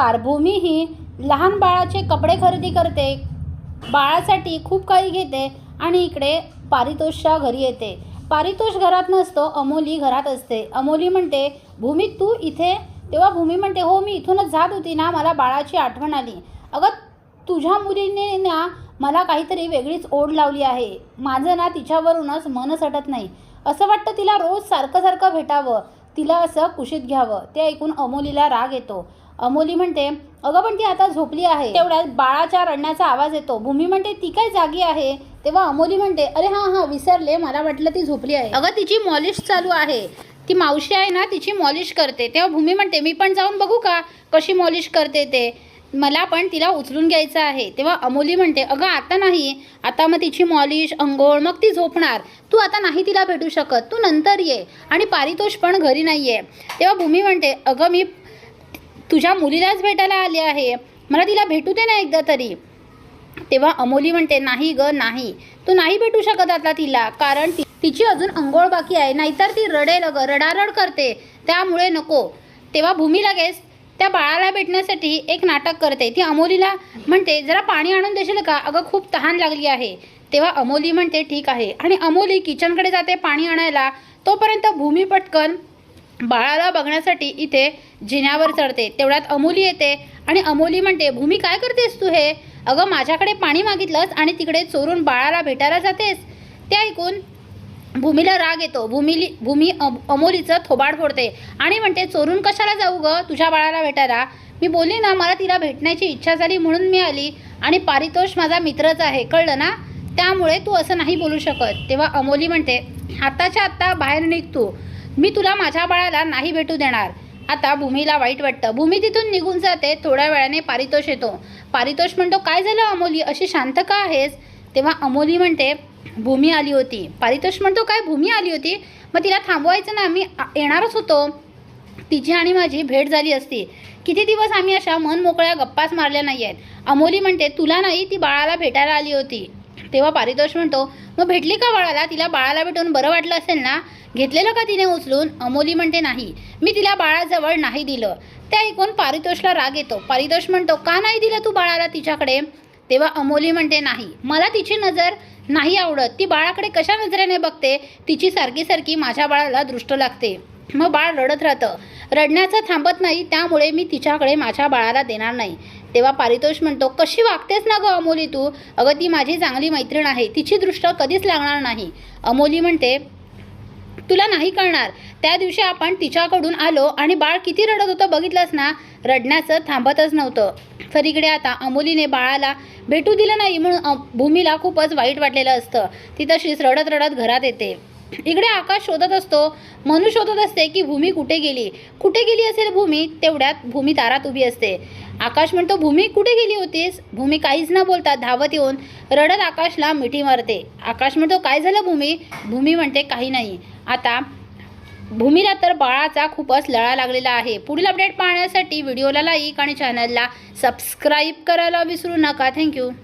नमस्कार भूमी ही लहान बाळाचे कपडे खरेदी करते बाळासाठी खूप काही घेते आणि इकडे पारितोषच्या घरी येते. पारितोष घरात नसतो अमोली घरात असते. अमोली म्हणते भूमी तू इथे? तेव्हा भूमी म्हणते हो मी इथूनच जात होती ना मला बाळाची आठवण आली. अगं तुझ्या मुलीने ना मला काहीतरी वेगळीच ओढ लावली आहे. माझं ना तिच्यावरूनच मनच हटत नाही. असं वाटतं तिला रोज सारखं सारखं भेटावं तिला असं कुशीत घ्यावं. ते ऐकून अमोलीला राग येतो. अमोली म्हणते अगं पण ती आता झोपली आहे. तेवढ्यात बाळाच्या रडण्याचा आवाज येतो. भूमी म्हणते ती काय जागी आहे? तेव्हा अमोली म्हणते अरे हां हां विसरले. मला वाटलं ती झोपली आहे. अगं तिची मॉलिश चालू आहे. ती मावशी आहे ना तिची मॉलिश करते. तेव्हा भूमी म्हणते मी पण जाऊन बघू का? कशी मॉलिश करते ते? मला पण तिला उचलून घ्यायचं आहे. तेव्हा अमोली म्हणते अगं आता नाही. आता मग तिची मॉलिश अंघोळ मग ती झोपणार. तू आता नाही तिला भेटू शकत. तू नंतर ये. आणि पारितोष पण घरी नाही आहे तेव्हा भूमी म्हणते अगं मी तुझ्या मुलीलाच भेटायला आले आहे. मला तिला भेटू दे ना एकदा तरी. तेव्हा अमोली म्हणते नाही ग नाही. तू नाही भेटू शकत आता तिला. कारण ती तिची अजून अंघोळ बाकी आहे. नाहीतर ती रडेल ग रडारड करते. त्यामुळे नको. तेव्हा भूमी लगेच त्या बाळाला भेटण्यासाठी एक नाटक करते. ती अमोलीला म्हणते जरा पाणी आणून देशील का? अगं खूप तहान लागली आहे. तेव्हा अमोली म्हणते ठीक आहे. आणि अमोली किचनकडे जाते पाणी आणायला. तोपर्यंत भूमी पटकन बाळाला बघण्यासाठी इथे जिन्यावर चढते तेवढ्यात अमोली येते आणि अमोली म्हणते भूमी काय करतेस तू हे? अगं माझ्याकडे पाणी मागितलंस आणि तिकडे चोरून बाळाला भेटायला जातेस. ते ऐकून भूमीला राग येतो. भूमीली भूमी अम- अमोलीचं थोबाड फोडते आणि म्हणते चोरून कशाला जाऊ ग तुझ्या बाळाला भेटायला? मी बोलली ना मला तिला भेटण्याची इच्छा झाली म्हणून मी आली आणि पारितोष माझा मित्रच आहे कळलं ना? त्यामुळे तू असं नाही बोलू शकत. तेव्हा अमोली म्हणते आत्ताच्या आत्ता बाहेर निघ तू. मी तुला माझ्या बाळाला नाही भेटू देणार. आता भूमीला वाईट वाटतं. भूमी तिथून निघून जाते थोड्या वेळाने पारितोष येतो. पारितोष म्हणतो काय झालं अमोली? अशी शांत का आहेस? तेव्हा अमोली म्हणते भूमी आली होती. पारितोष म्हणतो काय भूमी आली होती? मग तिला थांबवायचं ना? मी येणारच होतो. तिची आणि माझी भेट झाली असती. किती दिवस आम्ही अशा मन मोकळ्या गप्पाच मारल्या नाही आहेत अमोली म्हणते तुला नाही ती बाळाला भेटायला आली होती. तेव्हा पारितोष म्हणतो मग भेटली का बाळाला? तिला बाळाला भेटून बरं वाटलं असेल ना? घेतलेलं का तिने उचलून? अमोली म्हणते नाही. मी तिला बाळाजवळ नाही दिलं. ते ऐकून पारितोषला राग येतो. पारितोष म्हणतो का नाही दिलं तू बाळाला तिच्याकडे? तेव्हा अमोली म्हणते नाही. मला तिची नजर नाही आवडत. ती बाळाकडे कशा नजरेने बघते? तिची सारखी सारखी माझ्या बाळाला दृष्ट लागते. मग बाळ रडत राहतं. रडण्याचं थांबत नाही. त्यामुळे मी तिच्याकडे माझ्या बाळाला देणार नाही. तेव्हा पारितोष म्हणतो कशी वागतेस ना गं अमोली तू? अगं ती माझी चांगली मैत्रीण आहे. तिची दृष्ट कधीच लागणार नाही. अमोली म्हणते तुला नाही कळणार. त्या दिवशी आपण तिच्याकडून आलो आणि बाळ किती रडत होतं बघितलंस ना? रडण्याचं थांबतच नव्हतं. तर आता अमोलीने बाळाला भेटू दिलं नाही म्हणून भूमीला खूपच वाईट वाटलेलं असतं. ती तशीच रडत रडत घरात येते. इकडे आकाश शोधत असतो मनू शोधत असते की भूमी कुठे गेली? कुठे गेली असेल भूमी? तेवढ्यात भूमी दारात उभी असते. आकाश म्हणतो भूमी कुठे गेली होतीस? भूमी काहीच न बोलता धावत येऊन रडत आकाशला मिठी मारते. आकाश म्हणतो काय झालं भूमी? भूमी म्हणते काही नाही. आता भूमीला तर बाळाचा खूपच लळा लागलेला आहे. पुढील अपडेट पाहण्यासाठी व्हिडिओला लाईक आणि चॅनलला सबस्क्राईब करायला विसरू नका. थँक्यू